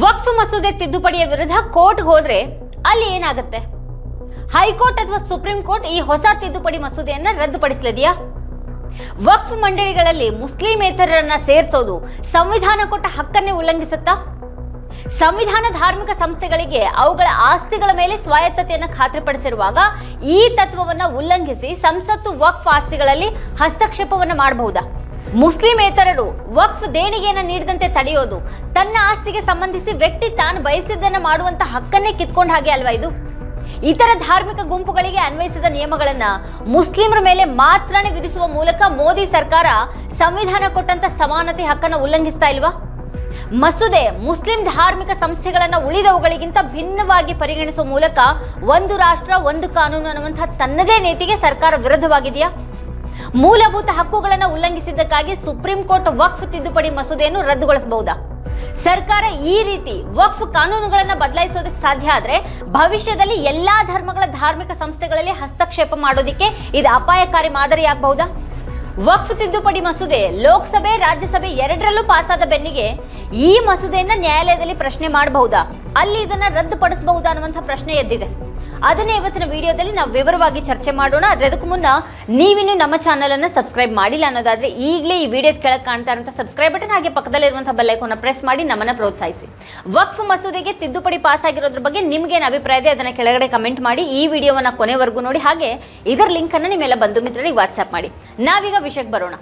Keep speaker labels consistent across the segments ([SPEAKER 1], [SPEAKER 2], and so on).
[SPEAKER 1] ವಕ್ಫ್ ಮಸೂದೆ ತಿದ್ದುಪಡಿಯ ವಿರುದ್ಧ ಕೋರ್ಟ್ಗೆ ಹೋದ್ರೆ ಅಲ್ಲಿ ಏನಾಗುತ್ತೆ? ಹೈಕೋರ್ಟ್ ಅಥವಾ ಸುಪ್ರೀಂ ಕೋರ್ಟ್ ಈ ಹೊಸ ತಿದ್ದುಪಡಿ ಮಸೂದೆಯನ್ನ ರದ್ದುಪಡಿಸಲಿದೆಯಾ? ವಕ್ಫ್ ಮಂಡಳಿಗಳಲ್ಲಿ ಮುಸ್ಲಿಮೇತರರನ್ನ ಸೇರಿಸೋದು ಸಂವಿಧಾನ ಕೊಟ್ಟ ಹಕ್ಕನ್ನೇ ಉಲ್ಲಂಘಿಸುತ್ತಾ? ಸಂವಿಧಾನ ಧಾರ್ಮಿಕ ಸಂಸ್ಥೆಗಳಿಗೆ ಅವುಗಳ ಆಸ್ತಿಗಳ ಮೇಲೆ ಸ್ವಾಯತ್ತತೆಯನ್ನು ಖಾತ್ರಿಪಡಿಸಿರುವಾಗ ಈ ತತ್ವವನ್ನು ಉಲ್ಲಂಘಿಸಿ ಸಂಸತ್ತು ವಕ್ಫ್ ಆಸ್ತಿಗಳಲ್ಲಿ ಹಸ್ತಕ್ಷೇಪವನ್ನು ಮಾಡಬಹುದಾ? ಮುಸ್ಲಿಮೇತರರು ವಕ್ಫ್ ದೇಣಿಗೆಯನ್ನು ನೀಡದಂತೆ ತಡೆಯೋದು, ತನ್ನ ಆಸ್ತಿಗೆ ಸಂಬಂಧಿಸಿ ವ್ಯಕ್ತಿ ತಾನು ಬಯಸಿದ್ದನ್ನು ಮಾಡುವಂತ ಹಕ್ಕನ್ನೇ ಕಿತ್ಕೊಂಡ ಹಾಗೆ ಅಲ್ವಾ ಇದು? ಇತರ ಧಾರ್ಮಿಕ ಗುಂಪುಗಳಿಗೆ ಅನ್ವಯಿಸಿದ ನಿಯಮಗಳನ್ನ ಮುಸ್ಲಿಮರ ಮೇಲೆ ಮಾತ್ರನೇ ವಿಧಿಸುವ ಮೂಲಕ ಮೋದಿ ಸರ್ಕಾರ ಸಂವಿಧಾನ ಕೊಟ್ಟಂತ ಸಮಾನತೆ ಹಕ್ಕನ್ನು ಉಲ್ಲಂಘಿಸ್ತಾ ಇಲ್ವಾ? ಮಸೂದೆ ಮುಸ್ಲಿಂ ಧಾರ್ಮಿಕ ಸಂಸ್ಥೆಗಳನ್ನ ಉಳಿದವುಗಳಿಗಿಂತ ಭಿನ್ನವಾಗಿ ಪರಿಗಣಿಸುವ ಮೂಲಕ ಒಂದು ರಾಷ್ಟ್ರ, ಒಂದು ಕಾನೂನು ಅನ್ನುವಂತಹ ತನ್ನದೇ ನೀತಿಗೆ ಸರ್ಕಾರ ವಿರುದ್ಧವಾಗಿದೆಯಾ? ಮೂಲಭೂತ ಹಕ್ಕುಗಳನ್ನು ಉಲ್ಲಂಘಿಸಿದ್ದಕ್ಕಾಗಿ ಸುಪ್ರೀಂ ಕೋರ್ಟ್ ವಕ್ಫ್ ತಿದ್ದುಪಡಿ ಮಸೂದೆಯನ್ನು ರದ್ದುಗೊಳಿಸಬಹುದಾ? ಸರ್ಕಾರ ಈ ರೀತಿ ವಕ್ಫ್ ಕಾನೂನುಗಳನ್ನು ಬದಲಾಯಿಸೋದಕ್ಕೆ ಸಾಧ್ಯ ಆದರೆ ಭವಿಷ್ಯದಲ್ಲಿ ಎಲ್ಲಾ ಧರ್ಮಗಳ ಧಾರ್ಮಿಕ ಸಂಸ್ಥೆಗಳಲ್ಲಿ ಹಸ್ತಕ್ಷೇಪ ಮಾಡೋದಿಕ್ಕೆ ಇದು ಅಪಾಯಕಾರಿ ಮಾದರಿಯಾಗಬಹುದಾ ವಕ್ಫ್ ತಿದ್ದುಪಡಿ ಮಸೂದೆ ಲೋಕಸಭೆ, ರಾಜ್ಯಸಭೆ ಎರಡರಲ್ಲೂ ಪಾಸಾದ ಬೆನ್ನಿಗೆ ಈ ಮಸೂದೆಯನ್ನು ನ್ಯಾಯಾಲಯದಲ್ಲಿ ಪ್ರಶ್ನೆ ಮಾಡಬಹುದಾ? ಅಲ್ಲಿ ಇದನ್ನು ರದ್ದುಪಡಿಸಬಹುದಾ ಅನ್ನುವಂಥ ಪ್ರಶ್ನೆ ಎದ್ದಿದೆ. ಅದನ್ನೇ ಇವತ್ತಿನ ವಿಡಿಯೋದಲ್ಲಿ ನಾವು ವಿವರವಾಗಿ ಚರ್ಚೆ ಮಾಡೋಣ. ಆದರೆ ಅದಕ್ಕೂ ಮುನ್ನ ನೀವಿನ್ನೂ ನಮ್ಮ ಚಾನಲನ್ನು ಸಬ್ಸ್ಕ್ರೈಬ್ ಮಾಡಿಲ್ಲ ಅನ್ನೋದಾದ್ರೆ ಈಗಲೇ ಈ ವಿಡಿಯೋ ಕೆಳಗೆ ಕಾಣ್ತಾ ಇರುವಂಥ ಸಬ್ಸ್ಕ್ರೈಬ್ ಬಟನ್ ಹಾಗೆ ಪಕ್ಕದಲ್ಲಿರುವಂಥ ಬೆಲ್ ಐಕಾನ್ ಪ್ರೆಸ್ ಮಾಡಿ ನಮ್ಮನ್ನ ಪ್ರೋತ್ಸಾಹಿಸಿ. ವಕ್ಫ್ ಮಸೂದೆಗೆ ತಿದ್ದುಪಡಿ ಪಾಸ್ ಆಗಿರೋದ್ರ ಬಗ್ಗೆ ನಿಮ್ಗೆ ಏನು ಅಭಿಪ್ರಾಯ ಇದೆ ಅದನ್ನ ಕೆಳಗಡೆ ಕಮೆಂಟ್ ಮಾಡಿ. ಈ ವಿಡಿಯೋವನ್ನ ಕೊನೆವರೆಗೂ ನೋಡಿ ಹಾಗೆ ಇದರ ಲಿಂಕ್ ಅನ್ನ ನಿಮ್ಮೆಲ್ಲ ಬಂಧು ಮಿತ್ರರಿಗೆ ವಾಟ್ಸ್ಆಪ್ ಮಾಡಿ. ನಾವೀಗ ವಿಷಯಕ್ಕೆ ಬರೋಣ.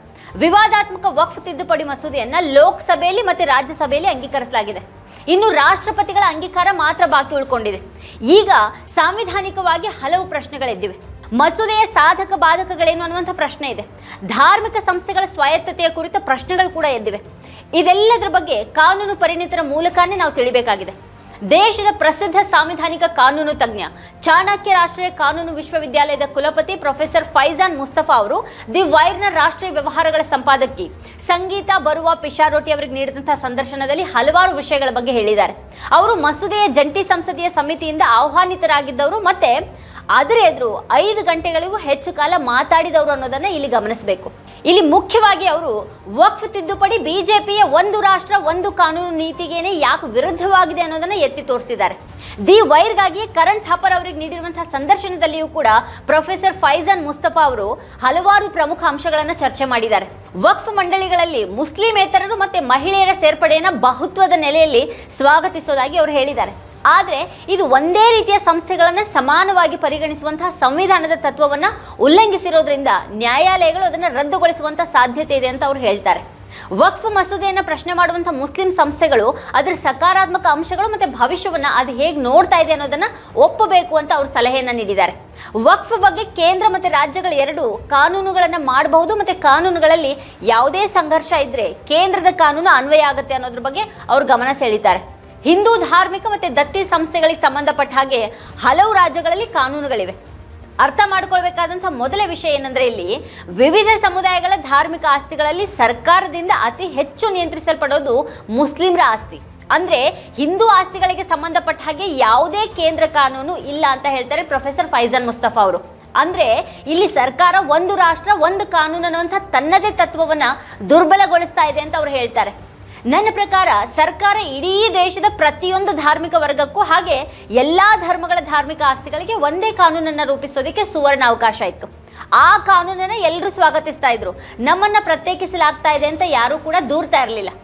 [SPEAKER 1] ವಿವಾದಾತ್ಮಕ ವಕ್ಫ್ ತಿದ್ದುಪಡಿ ಮಸೂದೆಯನ್ನ ಲೋಕಸಭೆಯಲ್ಲಿ ಮತ್ತೆ ರಾಜ್ಯಸಭೆಯಲ್ಲಿ ಅಂಗೀಕರಿಸಲಾಗಿದೆ. ಇನ್ನು ರಾಷ್ಟ್ರಪತಿಗಳ ಅಂಗೀಕಾರ ಮಾತ್ರ ಬಾಕಿ ಉಳ್ಕೊಂಡಿದೆ. ಈಗ ಸಾಂವಿಧಾನಿಕವಾಗಿ ಹಲವು ಪ್ರಶ್ನೆಗಳಿದ್ದಿವೆ. ಮಸೂದೆಯ ಸಾಧಕ ಬಾಧಕಗಳೇನು ಅನ್ನುವಂಥ ಪ್ರಶ್ನೆ ಇದೆ. ಧಾರ್ಮಿಕ ಸಂಸ್ಥೆಗಳ ಸ್ವಾಯತ್ತತೆಯ ಕುರಿತ ಪ್ರಶ್ನೆಗಳು ಕೂಡ ಎದ್ದಿವೆ. ಇದೆಲ್ಲದರ ಬಗ್ಗೆ ಕಾನೂನು ಪರಿಣಿತರ ಮೂಲಕನೇ ನಾವು ತಿಳಿಬೇಕಾಗಿದೆ. ದೇಶದ ಪ್ರಸಿದ್ಧ ಸಾಂವಿಧಾನಿಕ ಕಾನೂನು ತಜ್ಞ, ಚಾಣಕ್ಯ ರಾಷ್ಟ್ರೀಯ ಕಾನೂನು ವಿಶ್ವವಿದ್ಯಾಲಯದ ಕುಲಪತಿ ಪ್ರೊಫೆಸರ್ ಫೈಜಾನ್ ಮುಸ್ತಫಾ ಅವರು ದಿ ವೈರ್ನ ರಾಷ್ಟ್ರೀಯ ವ್ಯವಹಾರಗಳ ಸಂಪಾದಕಿ ಸಂಗೀತ ಬರುವ ಪಿಶಾರೋಟಿ ಅವರಿಗೆ ನೀಡಿದಂತಹ ಸಂದರ್ಶನದಲ್ಲಿ ಹಲವಾರು ವಿಷಯಗಳ ಬಗ್ಗೆ ಹೇಳಿದ್ದಾರೆ. ಅವರು ಮಸೂದೆಯ ಜಂಟಿ ಸಂಸದೀಯ ಸಮಿತಿಯಿಂದ ಆಹ್ವಾನಿತರಾಗಿದ್ದವರು ಮತ್ತೆ ಅದರ ಎದುರು ಐದು ಗಂಟೆಗಳಿಗೂ ಹೆಚ್ಚು ಕಾಲ ಮಾತಾಡಿದವರು ಅನ್ನೋದನ್ನ ಇಲ್ಲಿ ಗಮನಿಸಬೇಕು. ಇಲ್ಲಿ ಮುಖ್ಯವಾಗಿ ಅವರು ವಕ್ಫ್ ತಿದ್ದುಪಡಿ ಬಿಜೆಪಿಯ ಒಂದು ರಾಷ್ಟ್ರ, ಒಂದು ಕಾನೂನು ನೀತಿಗೇನೆ ಯಾಕೆ ವಿರುದ್ಧವಾಗಿದೆ ಅನ್ನೋದನ್ನ ಎತ್ತಿ ತೋರಿಸಿದ್ದಾರೆ. ದಿ ವೈರ್ಗಾಗಿ ಕರಣ್ ಥಾಪರ್ ಅವರಿಗೆ ನೀಡಿರುವಂತಹ ಸಂದರ್ಶನದಲ್ಲಿಯೂ ಕೂಡ ಪ್ರೊಫೆಸರ್ ಫೈಜಾನ್ ಮುಸ್ತಫಾ ಅವರು ಹಲವಾರು ಪ್ರಮುಖ ಅಂಶಗಳನ್ನು ಚರ್ಚೆ ಮಾಡಿದ್ದಾರೆ. ವಕ್ಫ್ ಮಂಡಳಿಗಳಲ್ಲಿ ಮುಸ್ಲಿಮೇತರರು ಮತ್ತೆ ಮಹಿಳೆಯರ ಸೇರ್ಪಡೆಯನ್ನು ಬಹುತ್ವದ ನೆಲೆಯಲ್ಲಿ ಸ್ವಾಗತಿಸೋದಾಗಿ ಅವರು ಹೇಳಿದ್ದಾರೆ. ಆದರೆ ಇದು ಒಂದೇ ರೀತಿಯ ಸಂಸ್ಥೆಗಳನ್ನು ಸಮಾನವಾಗಿ ಪರಿಗಣಿಸುವಂತಹ ಸಂವಿಧಾನದ ತತ್ವವನ್ನು ಉಲ್ಲಂಘಿಸಿರೋದ್ರಿಂದ ನ್ಯಾಯಾಲಯಗಳು ಅದನ್ನು ರದ್ದುಗೊಳಿಸುವಂಥ ಸಾಧ್ಯತೆ ಇದೆ ಅಂತ ಅವರು ಹೇಳ್ತಾರೆ. ವಕ್ಫ್ ಮಸೂದೆಯನ್ನು ಪ್ರಶ್ನೆ ಮಾಡುವಂಥ ಮುಸ್ಲಿಂ ಸಂಸ್ಥೆಗಳು ಅದರ ಸಕಾರಾತ್ಮಕ ಅಂಶಗಳು ಮತ್ತು ಭವಿಷ್ಯವನ್ನು ಅದು ಹೇಗೆ ನೋಡ್ತಾ ಇದೆ ಅನ್ನೋದನ್ನು ಒಪ್ಪಬೇಕು ಅಂತ ಅವರು ಸಲಹೆಯನ್ನು ನೀಡಿದ್ದಾರೆ. ವಕ್ಫ್ ಬಗ್ಗೆ ಕೇಂದ್ರ ಮತ್ತು ರಾಜ್ಯಗಳ ಎರಡು ಕಾನೂನುಗಳನ್ನು ಮಾಡಬಹುದು ಮತ್ತು ಕಾನೂನುಗಳಲ್ಲಿ ಯಾವುದೇ ಸಂಘರ್ಷ ಇದ್ದರೆ ಕೇಂದ್ರದ ಕಾನೂನು ಅನ್ವಯ ಆಗುತ್ತೆ ಅನ್ನೋದ್ರ ಬಗ್ಗೆ ಅವರು ಗಮನ ಸೆಳೀತಾರೆ. ಹಿಂದೂ ಧಾರ್ಮಿಕ ಮತ್ತು ದತ್ತಿ ಸಂಸ್ಥೆಗಳಿಗೆ ಸಂಬಂಧಪಟ್ಟ ಹಾಗೆ ಹಲವು ರಾಜ್ಯಗಳಲ್ಲಿ ಕಾನೂನುಗಳಿವೆ. ಅರ್ಥ ಮಾಡ್ಕೊಳ್ಬೇಕಾದಂಥ ಮೊದಲ ವಿಷಯ ಏನಂದ್ರೆ ಇಲ್ಲಿ ವಿವಿಧ ಸಮುದಾಯಗಳ ಧಾರ್ಮಿಕ ಆಸ್ತಿಗಳಲ್ಲಿ ಸರ್ಕಾರದಿಂದ ಅತಿ ಹೆಚ್ಚು ನಿಯಂತ್ರಿಸಲ್ಪಡೋದು ಮುಸ್ಲಿಮರ ಆಸ್ತಿ. ಅಂದ್ರೆ ಹಿಂದೂ ಆಸ್ತಿಗಳಿಗೆ ಸಂಬಂಧಪಟ್ಟ ಹಾಗೆ ಯಾವುದೇ ಕೇಂದ್ರ ಕಾನೂನು ಇಲ್ಲ ಅಂತ ಹೇಳ್ತಾರೆ ಪ್ರೊಫೆಸರ್ ಫೈಜಾನ್ ಮುಸ್ತಫಾ ಅವರು. ಅಂದ್ರೆ ಇಲ್ಲಿ ಸರ್ಕಾರ ಒಂದು ರಾಷ್ಟ್ರ, ಒಂದು ಕಾನೂನು ಅನ್ನುವಂಥ ತನ್ನದೇ ತತ್ವವನ್ನು ದುರ್ಬಲಗೊಳಿಸ್ತಾ ಇದೆ ಅಂತ ಅವ್ರು ಹೇಳ್ತಾರೆ. ನನ್ನ ಪ್ರಕಾರ ಸರ್ಕಾರ ಇಡೀ ದೇಶದ ಪ್ರತಿಯೊಂದು ಧಾರ್ಮಿಕ ವರ್ಗಕ್ಕೂ ಹಾಗೆ ಎಲ್ಲ ಧರ್ಮಗಳ ಧಾರ್ಮಿಕ ಆಸ್ತಿಗಳಿಗೆ ಒಂದೇ ಕಾನೂನನ್ನು ರೂಪಿಸೋದಕ್ಕೆ ಸುವರ್ಣ ಅವಕಾಶ ಇತ್ತು. ಆ ಕಾನೂನನ್ನು ಎಲ್ಲರೂ ಸ್ವಾಗತಿಸ್ತಾ ಇದ್ರು. ನಮ್ಮನ್ನ ಪ್ರತ್ಯೇಕಿಸಲಾಗ್ತಾ ಇದೆ ಅಂತ ಯಾರೂ ಕೂಡ ದೂರ್ತಾ ಇರಲಿಲ್ಲ.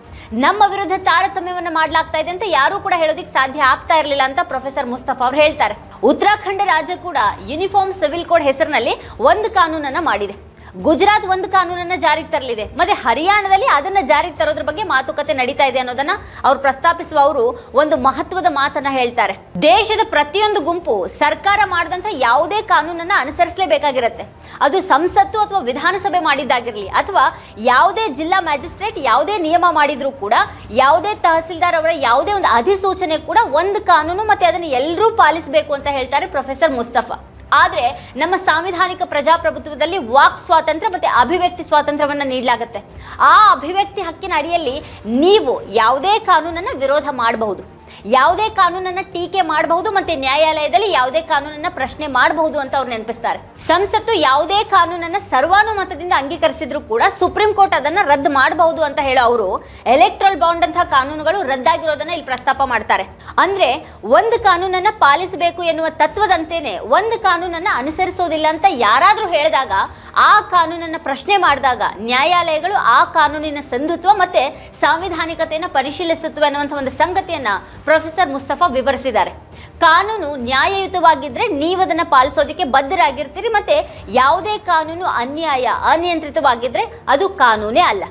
[SPEAKER 1] ನಮ್ಮ ವಿರುದ್ಧ ತಾರತಮ್ಯವನ್ನು ಮಾಡಲಾಗ್ತಾ ಇದೆ ಅಂತ ಯಾರೂ ಕೂಡ ಹೇಳೋದಿಕ್ಕೆ ಸಾಧ್ಯ ಆಗ್ತಾ ಇರಲಿಲ್ಲ ಅಂತ ಪ್ರೊಫೆಸರ್ ಮುಸ್ತಫಾ ಅವರು ಹೇಳ್ತಾರೆ. ಉತ್ತರಾಖಂಡ ರಾಜ್ಯ ಕೂಡ ಯೂನಿಫಾರ್ಮ್ ಸಿವಿಲ್ ಕೋಡ್ ಹೆಸರಿನಲ್ಲಿ ಒಂದು ಕಾನೂನನ್ನ ಮಾಡಿದೆ. ಗುಜರಾತ್ ಒಂದು ಕಾನೂನನ್ನ ಜಾರಿಗೆ ತರಲಿದೆ. ಮತ್ತೆ ಹರಿಯಾಣದಲ್ಲಿ ಅದನ್ನ ಜಾರಿಗೆ ತರೋದ್ರ ಬಗ್ಗೆ ಮಾತುಕತೆ ನಡೀತಾ ಇದೆ ಅನ್ನೋದನ್ನ ಅವ್ರು ಪ್ರಸ್ತಾಪಿಸುವ ಅವರು ಒಂದು ಮಹತ್ವದ ಮಾತನ್ನ ಹೇಳ್ತಾರೆ. ದೇಶದ ಪ್ರತಿಯೊಂದು ಗುಂಪು ಸರ್ಕಾರ ಮಾಡಿದಂತ ಯಾವುದೇ ಕಾನೂನನ್ನ ಅನುಸರಿಸಲೇಬೇಕಾಗಿರುತ್ತೆ. ಅದು ಸಂಸತ್ತು ಅಥವಾ ವಿಧಾನಸಭೆ ಮಾಡಿದ್ದಾಗಿರ್ಲಿ ಅಥವಾ ಯಾವುದೇ ಜಿಲ್ಲಾ ಮ್ಯಾಜಿಸ್ಟ್ರೇಟ್ ಯಾವುದೇ ನಿಯಮ ಮಾಡಿದ್ರು ಕೂಡ ಯಾವುದೇ ತಹಸೀಲ್ದಾರ್ ಅವರ ಯಾವುದೇ ಒಂದು ಅಧಿಸೂಚನೆ ಕೂಡ ಒಂದು ಕಾನೂನು ಮತ್ತೆ ಅದನ್ನು ಎಲ್ಲರೂ ಪಾಲಿಸಬೇಕು ಅಂತ ಹೇಳ್ತಾರೆ ಪ್ರೊಫೆಸರ್ ಮುಸ್ತಫಾ. ಆದ್ರೆ ನಮ್ಮ ಸಾಂವಿಧಾನಿಕ ಪ್ರಜಾಪ್ರಭುತ್ವದಲ್ಲಿ ವಾಕ್ ಸ್ವಾತಂತ್ರ್ಯ ಮತ್ತು ಅಭಿವ್ಯಕ್ತಿ ಸ್ವಾತಂತ್ರ್ಯವನ್ನು ನೀಡಲಾಗುತ್ತೆ. ಆ ಅಭಿವ್ಯಕ್ತಿ ಹಕ್ಕಿನ ಅಡಿಯಲ್ಲಿ ನೀವು ಯಾವುದೇ ಕಾನೂನನ್ನ ವಿರೋಧ ಮಾಡಬಹುದು. ಯಾವುದೇ ಕಾನೂನನ್ನ ಟೀಕೆ ಮಾಡಬಹುದು ಮತ್ತೆ ನ್ಯಾಯಾಲಯದಲ್ಲಿ ಯಾವುದೇ ಕಾನೂನನ್ನ ಪ್ರಶ್ನೆ ಮಾಡಬಹುದು ಅಂತ ಅವ್ರು ನೆನಪಿಸ್ತಾರೆ. ಸಂಸತ್ತು ಯಾವುದೇ ಕಾನೂನನ್ನ ಸರ್ವಾನುಮತದಿಂದ ಅಂಗೀಕರಿಸಿದ್ರು ಕೂಡ ಸುಪ್ರೀಂ ಕೋರ್ಟ್ ಅದನ್ನ ರದ್ದು ಮಾಡಬಹುದು ಅಂತ ಹೇಳೋ ಅವರು ಎಲೆಕ್ಟ್ರಲ್ ಬಾಂಡ್ ಅಂತ ಕಾನೂನುಗಳು ರದ್ದಾಗಿರೋದನ್ನ ಇಲ್ಲಿ ಪ್ರಸ್ತಾಪ ಮಾಡ್ತಾರೆ. ಅಂದ್ರೆ ಒಂದು ಕಾನೂನನ್ನ ಪಾಲಿಸಬೇಕು ಎನ್ನುವ ತತ್ವದಂತೆಯೇ ಒಂದು ಕಾನೂನನ್ನ ಅನುಸರಿಸೋದಿಲ್ಲ ಅಂತ ಯಾರಾದ್ರೂ ಹೇಳಿದಾಗ ಆ ಕಾನೂನನ್ನು ಪ್ರಶ್ನೆ ಮಾಡಿದಾಗ ನ್ಯಾಯಾಲಯಗಳು ಆ ಕಾನೂನಿನ ಸಂಧುತ್ವ ಮತ್ತು ಸಾಂವಿಧಾನಿಕತೆಯನ್ನು ಪರಿಶೀಲಿಸುತ್ತವೆ ಅನ್ನುವಂಥ ಒಂದು ಸಂಗತಿಯನ್ನ ಪ್ರೊಫೆಸರ್ ಮುಸ್ತಫಾ ವಿವರಿಸಿದ್ದಾರೆ. ಕಾನೂನು ನ್ಯಾಯಯುತವಾಗಿದ್ದರೆ ನೀವು ಅದನ್ನು ಪಾಲಿಸೋದಕ್ಕೆ ಬದ್ಧರಾಗಿರ್ತೀರಿ ಮತ್ತೆ ಯಾವುದೇ ಕಾನೂನು ಅನ್ಯಾಯ ಅನಿಯಂತ್ರಿತವಾಗಿದ್ದರೆ ಅದು ಕಾನೂನೇ ಅಲ್ಲ.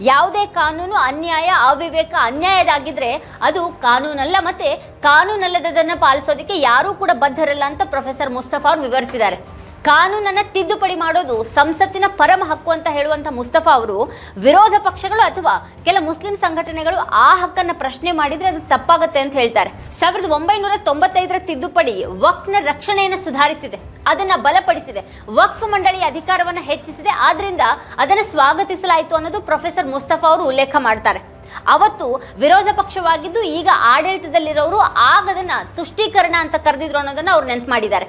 [SPEAKER 1] ಯಾವುದೇ ಕಾನೂನು ಅನ್ಯಾಯ, ಅವಿವೇಕ ಅನ್ಯಾಯದಾಗಿದ್ದರೆ ಅದು ಕಾನೂನಲ್ಲ ಮತ್ತೆ ಕಾನೂನಲ್ಲದನ್ನು ಪಾಲಿಸೋದಕ್ಕೆ ಯಾರೂ ಕೂಡ ಬದ್ಧರಲ್ಲ ಅಂತ ಪ್ರೊಫೆಸರ್ ಮುಸ್ತಫಾ ಅವರು ವಿವರಿಸಿದ್ದಾರೆ. ಕಾನೂನನ್ನ ತಿದ್ದುಪಡಿ ಮಾಡೋದು ಸಂಸತ್ತಿನ ಪರಮ ಹಕ್ಕು ಅಂತ ಹೇಳುವಂಥ ಮುಸ್ತಫಾ ಅವರು ವಿರೋಧ ಪಕ್ಷಗಳು ಅಥವಾ ಕೆಲ ಮುಸ್ಲಿಂ ಸಂಘಟನೆಗಳು ಆ ಹಕ್ಕನ್ನು ಪ್ರಶ್ನೆ ಮಾಡಿದರೆ ಅದು ತಪ್ಪಾಗುತ್ತೆ ಅಂತ ಹೇಳ್ತಾರೆ. ಸಾವಿರದ ಒಂಬೈನೂರ ತೊಂಬತ್ತೈದರ ತಿದ್ದುಪಡಿ ವಕ್ಫ್ನ ರಕ್ಷಣೆಯನ್ನು ಸುಧಾರಿಸಿದೆ. ಅದನ್ನ ಬಲಪಡಿಸಿದೆ. ವಕ್ಫ್ ಮಂಡಳಿ ಅಧಿಕಾರವನ್ನು ಹೆಚ್ಚಿಸಿದೆ. ಆದ್ರಿಂದ ಅದನ್ನು ಸ್ವಾಗತಿಸಲಾಯಿತು ಅನ್ನೋದು ಪ್ರೊಫೆಸರ್ ಮುಸ್ತಫಾ ಅವರು ಉಲ್ಲೇಖ ಮಾಡ್ತಾರೆ. ಅವತ್ತು ವಿರೋಧ ಪಕ್ಷವಾಗಿದ್ದು ಈಗ ಆಡಳಿತದಲ್ಲಿರೋರು ಆಗದನ್ನ ತುಷ್ಟೀಕರಣ ಅಂತ ಕರೆದಿದ್ರು ಅನ್ನೋದನ್ನ ಅವ್ರು ನೆನ್ಪು ಮಾಡಿದ್ದಾರೆ.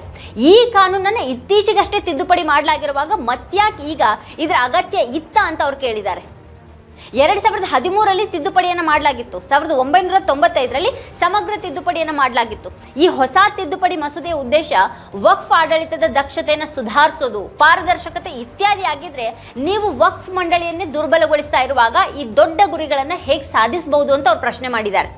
[SPEAKER 1] ಈ ಕಾನೂನನ್ನ ಇತ್ತೀಚೆಗಷ್ಟೇ ತಿದ್ದುಪಡಿ ಮಾಡಲಾಗಿರುವಾಗ ಮತ್ಯಾಕೆ ಈಗ ಇದರ ಅಗತ್ಯ ಇತ್ತ ಅಂತ ಅವ್ರು ಕೇಳಿದ್ದಾರೆ. ಎರಡ್ ಸಾವಿರದ ಹದಿಮೂರರಲ್ಲಿ ತಿದ್ದುಪಡಿಯನ್ನು ಮಾಡಲಾಗಿತ್ತು. ಸಾವಿರದ ಒಂಬೈನೂರ ತೊಂಬತ್ತೈದರಲ್ಲಿ ಸಮಗ್ರ ತಿದ್ದುಪಡಿಯನ್ನು ಮಾಡಲಾಗಿತ್ತು. ಈ ಹೊಸ ತಿದ್ದುಪಡಿ ಮಸೂದೆಯ ಉದ್ದೇಶ ವಕ್ಫ್ ಆಡಳಿತದ ದಕ್ಷತೆಯನ್ನು ಸುಧಾರಿಸೋದು, ಪಾರದರ್ಶಕತೆ ಇತ್ಯಾದಿ ಆಗಿದ್ರೆ ನೀವು ವಕ್ಫ್ ಮಂಡಳಿಯನ್ನೇ ದುರ್ಬಲಗೊಳಿಸ್ತಾ ಇರುವಾಗ ಈ ದೊಡ್ಡ ಗುರಿಗಳನ್ನು ಹೇಗೆ ಸಾಧಿಸಬಹುದು ಅಂತ ಅವರು ಪ್ರಶ್ನೆ ಮಾಡಿದ್ದಾರೆ.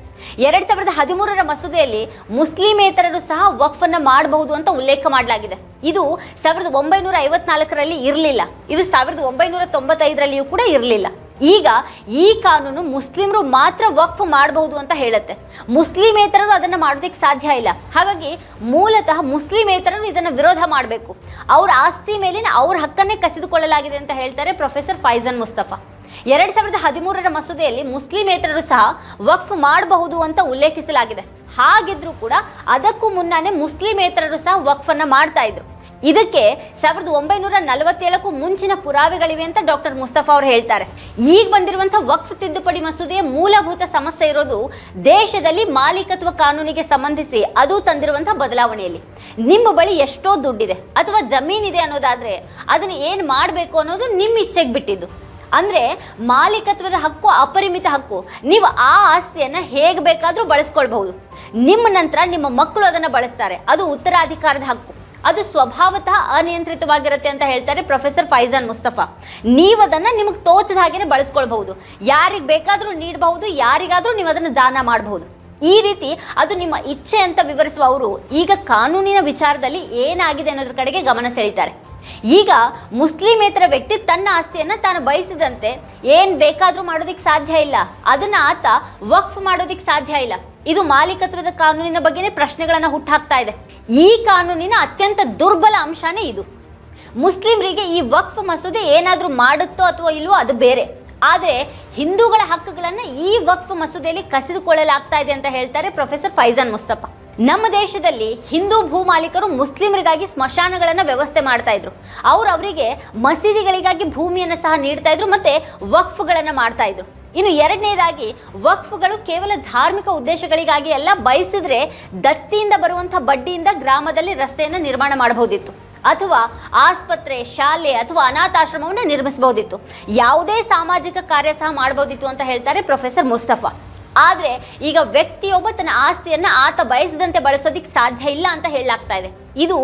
[SPEAKER 1] ಎರಡ್ ಸಾವಿರದ ಹದಿಮೂರರ ಮಸೂದೆಯಲ್ಲಿ ಮುಸ್ಲಿಮೇತರರು ಸಹ ವಕ್ಫ್ ಅನ್ನ ಮಾಡಬಹುದು ಅಂತ ಉಲ್ಲೇಖ ಮಾಡಲಾಗಿದೆ. ಇದು ಸಾವಿರದ ಒಂಬೈನೂರ ಐವತ್ನಾಲ್ಕರಲ್ಲಿ ಇರಲಿಲ್ಲ. ಇದು ಸಾವಿರದ ಒಂಬೈನೂರ ತೊಂಬತ್ತೈದರಲ್ಲಿಯೂ ಕೂಡ ಇರಲಿಲ್ಲ. ಈಗ ಈ ಕಾನೂನು ಮುಸ್ಲಿಮರು ಮಾತ್ರ ವಕ್ಫ್ ಮಾಡಬಹುದು ಅಂತ ಹೇಳುತ್ತೆ. ಮುಸ್ಲಿಮೇತರರು ಅದನ್ನು ಮಾಡೋದಕ್ಕೆ ಸಾಧ್ಯ ಇಲ್ಲ. ಹಾಗಾಗಿ ಮೂಲತಃ ಮುಸ್ಲಿಮೇತರರು ಇದನ್ನು ವಿರೋಧ ಮಾಡಬೇಕು. ಅವ್ರ ಆಸ್ತಿ ಮೇಲಿನ ಅವ್ರ ಹಕ್ಕನ್ನೇ ಕಸಿದುಕೊಳ್ಳಲಾಗಿದೆ ಅಂತ ಹೇಳ್ತಾರೆ ಪ್ರೊಫೆಸರ್ ಫೈಜನ್ ಮುಸ್ತಫಾ. ಎರಡು ಸಾವಿರದ ಹದಿಮೂರರ ಮಸೂದೆಯಲ್ಲಿ ಮುಸ್ಲಿಮೇತರರು ಸಹ ವಕ್ಫ್ ಮಾಡಬಹುದು ಅಂತ ಉಲ್ಲೇಖಿಸಲಾಗಿದೆ. ಹಾಗಿದ್ರೂ ಕೂಡ ಅದಕ್ಕೂ ಮುನ್ನಾನೇ ಮುಸ್ಲಿಮೇತರರು ಸಹ ವಕ್ಫನ್ನು ಮಾಡ್ತಾ ಇದ್ರು. ಇದಕ್ಕೆ ಸಾವಿರದ ಒಂಬೈನೂರ ನಲವತ್ತೇಳಕ್ಕೂ ಮುಂಚಿನ ಪುರಾವೆಗಳಿವೆ ಅಂತ ಡಾಕ್ಟರ್ ಮುಸ್ತಫಾ ಅವರು ಹೇಳ್ತಾರೆ. ಈಗ ಬಂದಿರುವಂತಹ ವಕ್ಫ್ ತಿದ್ದುಪಡಿ ಮಸೂದೆಯ ಮೂಲಭೂತ ಸಮಸ್ಯೆ ಇರೋದು ದೇಶದಲ್ಲಿ ಮಾಲೀಕತ್ವ ಕಾನೂನಿಗೆ ಸಂಬಂಧಿಸಿ ಅದು ತಂದಿರುವಂತಹ ಬದಲಾವಣೆಯಲ್ಲಿ. ನಿಮ್ಮ ಬಳಿ ಎಷ್ಟೋ ದುಡ್ಡಿದೆ ಅಥವಾ ಜಮೀನಿದೆ ಅನ್ನೋದಾದ್ರೆ ಅದನ್ನ ಏನು ಮಾಡಬೇಕು ಅನ್ನೋದು ನಿಮ್ಮ ಇಚ್ಛೆಗೆ ಬಿಟ್ಟಿದ್ದು. ಅಂದ್ರೆ ಮಾಲೀಕತ್ವದ ಹಕ್ಕು, ಅಪರಿಮಿತ ಹಕ್ಕು, ನೀವು ಆ ಆಸ್ತಿಯನ್ನ ಹೇಗೆ ಬೇಕಾದರೂ ಬಳಸ್ಕೊಳ್ಬಹುದು. ನಿಮ್ಮ ನಂತರ ನಿಮ್ಮ ಮಕ್ಕಳು ಅದನ್ನ ಬಳಸ್ತಾರೆ. ಅದು ಉತ್ತರಾಧಿಕಾರದ ಹಕ್ಕು. ಅದು ಸ್ವಭಾವತಃ ಅನಿಯಂತ್ರಿತವಾಗಿರುತ್ತೆ ಅಂತ ಹೇಳ್ತಾರೆ ಪ್ರೊಫೆಸರ್ ಫೈಜಾನ್ ಮುಸ್ತಫಾ. ನೀವು ಅದನ್ನು ನಿಮಗೆ ತೋಚದ ಹಾಗೇನೆ ಬಳಸ್ಕೊಳ್ಬಹುದು. ಯಾರಿಗೆ ಬೇಕಾದರೂ ನೀಡಬಹುದು, ಯಾರಿಗಾದರೂ ನೀವು ಅದನ್ನು ದಾನ ಮಾಡಬಹುದು. ಈ ರೀತಿ ಅದು ನಿಮ್ಮ ಇಚ್ಛೆ ಅಂತ ವಿವರಿಸುವ ಅವರು ಈಗ ಕಾನೂನಿನ ವಿಚಾರದಲ್ಲಿ ಏನಾಗಿದೆ ಅನ್ನೋದ್ರ ಕಡೆಗೆ ಗಮನ ಸೆಳೀತಾರೆ. ಈಗ ಮುಸ್ಲಿಮೇತರ ವ್ಯಕ್ತಿ ತನ್ನ ಆಸ್ತಿಯನ್ನ ತಾನು ಬಯಸಿದಂತೆ ಏನ್ ಬೇಕಾದರೂ ಮಾಡೋದಿಕ್ ಸಾಧ್ಯ ಇಲ್ಲ. ಅದನ್ನ ಆತ ವಕ್ಫ್ ಮಾಡೋದಿಕ್ ಸಾಧ್ಯ ಇಲ್ಲ. ಇದು ಮಾಲೀಕತ್ವದ ಕಾನೂನಿನ ಬಗ್ಗೆನೇ ಪ್ರಶ್ನೆಗಳನ್ನು ಹುಟ್ಟಾಕ್ತಾ ಇದೆ. ಈ ಕಾನೂನಿನ ಅತ್ಯಂತ ದುರ್ಬಲ ಅಂಶನೇ ಇದು. ಮುಸ್ಲಿಮರಿಗೆ ಈ ವಕ್ಫ್ ಮಸೂದೆ ಏನಾದರೂ ಮಾಡುತ್ತೋ ಅಥವಾ ಇಲ್ವೋ ಅದು ಬೇರೆ. ಆದರೆ ಹಿಂದೂಗಳ ಹಕ್ಕುಗಳನ್ನು ಈ ವಕ್ಫ್ ಮಸೂದೆಯಲ್ಲಿ ಕಸಿದುಕೊಳ್ಳಲಾಗ್ತಾ ಇದೆ ಅಂತ ಹೇಳ್ತಾರೆ ಪ್ರೊಫೆಸರ್ ಫೈಜಾನ್ ಮುಸ್ತಫಾ. ನಮ್ಮ ದೇಶದಲ್ಲಿ ಹಿಂದೂ ಭೂ ಮಾಲೀಕರು ಮುಸ್ಲಿಮರಿಗಾಗಿ ಸ್ಮಶಾನಗಳನ್ನು ವ್ಯವಸ್ಥೆ ಮಾಡ್ತಾ ಇದ್ರು. ಅವ್ರು ಅವರಿಗೆ ಮಸೀದಿಗಳಿಗಾಗಿ ಭೂಮಿಯನ್ನು ಸಹ ನೀಡ್ತಾ ಇದ್ರು ಮತ್ತೆ ವಕ್ಫ್ಗಳನ್ನು ಮಾಡ್ತಾ ಇದ್ರು. ಇನ್ನು ಎರಡನೇದಾಗಿ ವಕ್ಫ್ಗಳು ಕೇವಲ ಧಾರ್ಮಿಕ ಉದ್ದೇಶಗಳಿಗಾಗಿ ಎಲ್ಲ ಬಯಸಿದ್ರೆ ದತ್ತಿಯಿಂದ ಬರುವಂಥ ಬಡ್ಡಿಯಿಂದ ಗ್ರಾಮದಲ್ಲಿ ರಸ್ತೆಯನ್ನು ನಿರ್ಮಾಣ ಮಾಡಬಹುದಿತ್ತು. ಅಥವಾ ಆಸ್ಪತ್ರೆ, ಶಾಲೆ ಅಥವಾ ಅನಾಥಾಶ್ರಮವನ್ನು ನಿರ್ಮಿಸಬಹುದಿತ್ತು. ಯಾವುದೇ ಸಾಮಾಜಿಕ ಕಾರ್ಯ ಸಹ ಮಾಡಬಹುದಿತ್ತು ಅಂತ ಹೇಳ್ತಾರೆ ಪ್ರೊಫೆಸರ್ ಮುಸ್ತಫಾ. ಆದರೆ ಈಗ ವ್ಯಕ್ತಿಯೊಬ್ಬ ತನ್ನ ಆಸ್ತಿಯನ್ನು ಆತ ಬಯಸಿದಂತೆ ಬಳಸೋದಿಕ್ಕೆ ಸಾಧ್ಯ ಇಲ್ಲ ಅಂತ ಹೇಳಲಾಗ್ತಾ ಇದೆ. ಇದು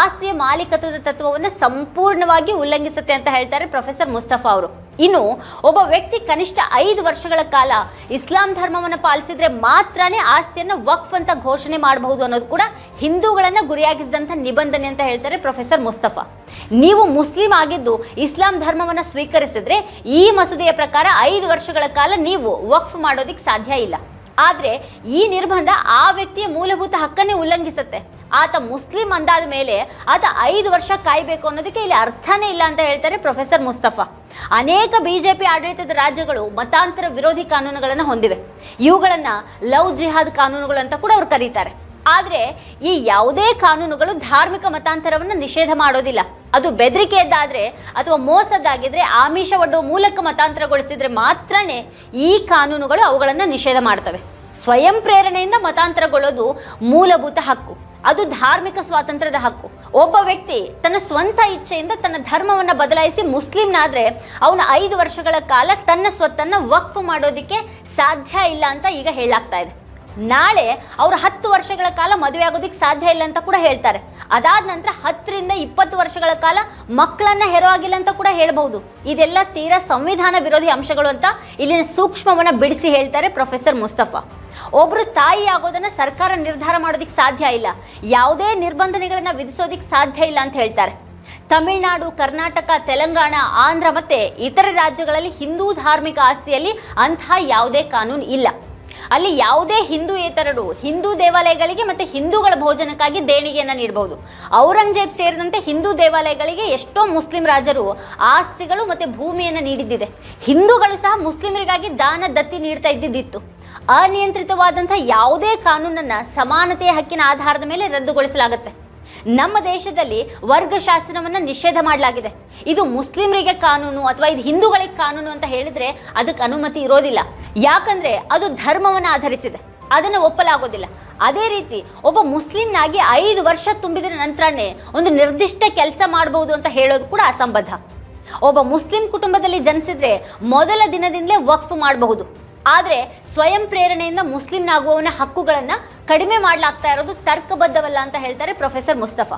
[SPEAKER 1] ಆಸ್ತಿಯ ಮಾಲೀಕತ್ವದ ತತ್ವವನ್ನು ಸಂಪೂರ್ಣವಾಗಿ ಉಲ್ಲಂಘಿಸುತ್ತೆ ಅಂತ ಹೇಳ್ತಾರೆ ಪ್ರೊಫೆಸರ್ ಮುಸ್ತಫಾ ಅವರು. ಇನ್ನು ಒಬ್ಬ ವ್ಯಕ್ತಿ ಕನಿಷ್ಠ ಐದು ವರ್ಷಗಳ ಕಾಲ ಇಸ್ಲಾಂ ಧರ್ಮವನ್ನು ಪಾಲಿಸಿದ್ರೆ ಮಾತ್ರನೇ ಆಸ್ತಿಯನ್ನು ವಕ್ಫ್ ಅಂತ ಘೋಷಣೆ ಮಾಡಬಹುದು ಅನ್ನೋದು ಕೂಡ ಹಿಂದೂಗಳನ್ನ ಗುರಿಯಾಗಿಸಿದಂಥ ನಿಬಂಧನೆ ಅಂತ ಹೇಳ್ತಾರೆ ಪ್ರೊಫೆಸರ್ ಮುಸ್ತಫಾ. ನೀವು ಮುಸ್ಲಿಂ ಆಗಿದ್ದು ಇಸ್ಲಾಂ ಧರ್ಮವನ್ನು ಸ್ವೀಕರಿಸಿದ್ರೆ ಈ ಮಸೂದೆಯ ಪ್ರಕಾರ ಐದು ವರ್ಷಗಳ ಕಾಲ ನೀವು ವಕ್ಫ್ ಮಾಡೋದಕ್ಕೆ ಸಾಧ್ಯ ಇಲ್ಲ. ಆದರೆ ಈ ನಿರ್ಬಂಧ ಆ ವ್ಯಕ್ತಿಯ ಮೂಲಭೂತ ಹಕ್ಕನ್ನೇ ಉಲ್ಲಂಘಿಸುತ್ತೆ. ಆತ ಮುಸ್ಲಿಂ ಅಂದಾದ ಮೇಲೆ ಆತ ಐದು ವರ್ಷ ಕಾಯಬೇಕು ಅನ್ನೋದಕ್ಕೆ ಇಲ್ಲಿ ಅರ್ಥನೇ ಇಲ್ಲ ಅಂತ ಹೇಳ್ತಾರೆ ಪ್ರೊಫೆಸರ್ ಮುಸ್ತಫಾ. ಅನೇಕ ಬಿಜೆಪಿ ಆಡಳಿತದ ರಾಜ್ಯಗಳು ಮತಾಂತರ ವಿರೋಧಿ ಕಾನೂನುಗಳನ್ನು ಹೊಂದಿವೆ. ಇವುಗಳನ್ನು ಲವ್ ಜಿಹಾದ್ ಕಾನೂನುಗಳು ಅಂತ ಕೂಡ ಅವರು ಕರೀತಾರೆ. ಆದರೆ ಈ ಯಾವುದೇ ಕಾನೂನುಗಳು ಧಾರ್ಮಿಕ ಮತಾಂತರವನ್ನು ನಿಷೇಧ ಮಾಡೋದಿಲ್ಲ. ಅದು ಬೆದರಿಕೆಯದ್ದಾದರೆ ಅಥವಾ ಮೋಸದ್ದಾಗಿದ್ದರೆ ಆಮಿಷ ಒಡ್ಡುವ ಮೂಲಕ ಮತಾಂತರಗೊಳಿಸಿದ್ರೆ ಮಾತ್ರನೇ ಈ ಕಾನೂನುಗಳು ಅವುಗಳನ್ನು ನಿಷೇಧ ಮಾಡ್ತವೆ. ಸ್ವಯಂ ಪ್ರೇರಣೆಯಿಂದ ಮತಾಂತರಗೊಳ್ಳೋದು ಮೂಲಭೂತ ಹಕ್ಕು. ಅದು ಧಾರ್ಮಿಕ ಸ್ವಾತಂತ್ರ್ಯದ ಹಕ್ಕು. ಒಬ್ಬ ವ್ಯಕ್ತಿ ತನ್ನ ಸ್ವಂತ ಇಚ್ಛೆಯಿಂದ ತನ್ನ ಧರ್ಮವನ್ನು ಬದಲಾಯಿಸಿ ಮುಸ್ಲಿಂನಾದರೆ ಅವನು ಐದು ವರ್ಷಗಳ ಕಾಲ ತನ್ನ ಸ್ವತ್ತನ್ನು ವಕ್ಫ್ ಮಾಡೋದಕ್ಕೆ ಸಾಧ್ಯ ಇಲ್ಲ ಅಂತ ಈಗ ಹೇಳಾಗ್ತಾ ಇದೆ. ನಾಳೆ ಅವರು ಹತ್ತು ವರ್ಷಗಳ ಕಾಲ ಮದುವೆ ಆಗೋದಕ್ಕೆ ಸಾಧ್ಯ ಇಲ್ಲ ಅಂತ ಕೂಡ ಹೇಳ್ತಾರೆ. ಅದಾದ ನಂತರ ಹತ್ತರಿಂದ ಇಪ್ಪತ್ತು ವರ್ಷಗಳ ಕಾಲ ಮಕ್ಕಳನ್ನ ಹೆರೋ ಆಗಿಲ್ಲ ಅಂತ ಕೂಡ ಹೇಳಬಹುದು. ಇದೆಲ್ಲ ತೀರಾ ಸಂವಿಧಾನ ವಿರೋಧಿ ಅಂಶಗಳು ಅಂತ ಇಲ್ಲಿನ ಸೂಕ್ಷ್ಮವನ್ನ ಬಿಡಿಸಿ ಹೇಳ್ತಾರೆ ಪ್ರೊಫೆಸರ್ ಮುಸ್ತಫಾ. ಒಬ್ರು ತಾಯಿ ಆಗೋದನ್ನ ಸರ್ಕಾರ ನಿರ್ಧಾರ ಮಾಡೋದಕ್ಕೆ ಸಾಧ್ಯ ಇಲ್ಲ. ಯಾವುದೇ ನಿರ್ಬಂಧನೆಗಳನ್ನ ವಿಧಿಸೋದಕ್ಕೆ ಸಾಧ್ಯ ಇಲ್ಲ ಅಂತ ಹೇಳ್ತಾರೆ. ತಮಿಳುನಾಡು, ಕರ್ನಾಟಕ, ತೆಲಂಗಾಣ, ಆಂಧ್ರ ಮತ್ತೆ ಇತರೆ ರಾಜ್ಯಗಳಲ್ಲಿ ಹಿಂದೂ ಧಾರ್ಮಿಕ ಆಸ್ತಿಯಲ್ಲಿ ಅಂತಹ ಯಾವುದೇ ಕಾನೂನು ಇಲ್ಲ. ಅಲ್ಲಿ ಯಾವುದೇ ಹಿಂದೂಯೇತರರು ಹಿಂದೂ ದೇವಾಲಯಗಳಿಗೆ ಮತ್ತೆ ಹಿಂದೂಗಳ ಭೋಜನಕ್ಕಾಗಿ ದೇಣಿಗೆಯನ್ನು ನೀಡಬಹುದು ಔರಂಗಜೇಬ್ ಸೇರಿದಂತೆ ಹಿಂದೂ ದೇವಾಲಯಗಳಿಗೆ ಎಷ್ಟೋ ಮುಸ್ಲಿಂ ರಾಜರು ಆಸ್ತಿಗಳು ಮತ್ತೆ ಭೂಮಿಯನ್ನು ನೀಡಿದ್ದಿದೆ. ಹಿಂದೂಗಳು ಸಹ ಮುಸ್ಲಿಮರಿಗಾಗಿ ದಾನ ದತ್ತಿ ನೀಡ್ತಾ ಇದ್ದಿದ್ದಿತ್ತು. ಅನಿಯಂತ್ರಿತವಾದಂಥ ಯಾವುದೇ ಕಾನೂನನ್ನ ಸಮಾನತೆಯ ಹಕ್ಕಿನ ಆಧಾರದ ಮೇಲೆ ರದ್ದುಗೊಳಿಸಲಾಗುತ್ತೆ. ನಮ್ಮ ದೇಶದಲ್ಲಿ ವರ್ಗ ಶಾಸನವನ್ನು ನಿಷೇಧ ಮಾಡಲಾಗಿದೆ. ಇದು ಮುಸ್ಲಿಮರಿಗೆ ಕಾನೂನು ಅಥವಾ ಇದು ಹಿಂದೂಗಳಿಗೆ ಕಾನೂನು ಅಂತ ಹೇಳಿದ್ರೆ ಅದಕ್ಕೆ ಅನುಮತಿ ಇರೋದಿಲ್ಲ. ಯಾಕಂದ್ರೆ ಅದು ಧರ್ಮವನ್ನು ಆಧರಿಸಿದೆ. ಅದನ್ನು ಒಪ್ಪಲಾಗೋದಿಲ್ಲ. ಅದೇ ರೀತಿ ಒಬ್ಬ ಮುಸ್ಲಿಮ್ನಾಗಿ ಐದು ವರ್ಷ ತುಂಬಿದ ನಂತರನೇ ಒಂದು ನಿರ್ದಿಷ್ಟ ಕೆಲಸ ಮಾಡಬಹುದು ಅಂತ ಹೇಳೋದು ಕೂಡ ಅಸಂಬದ್ಧ. ಒಬ್ಬ ಮುಸ್ಲಿಂ ಕುಟುಂಬದಲ್ಲಿ ಜನಿಸಿದ್ರೆ ಮೊದಲ ದಿನದಿಂದಲೇ ವಕ್ಫ್ ಮಾಡಬಹುದು. ಆದರೆ ಸ್ವಯಂ ಪ್ರೇರಣೆಯಿಂದ ಮುಸ್ಲಿಂನಾಗುವವನ ಹಕ್ಕುಗಳನ್ನು ಕಡಿಮೆ ಮಾಡಲಾಗ್ತಾ ಇರೋದು ತರ್ಕಬದ್ಧವಲ್ಲ ಅಂತ ಹೇಳ್ತಾರೆ ಪ್ರೊಫೆಸರ್ ಮುಸ್ತಫಾ.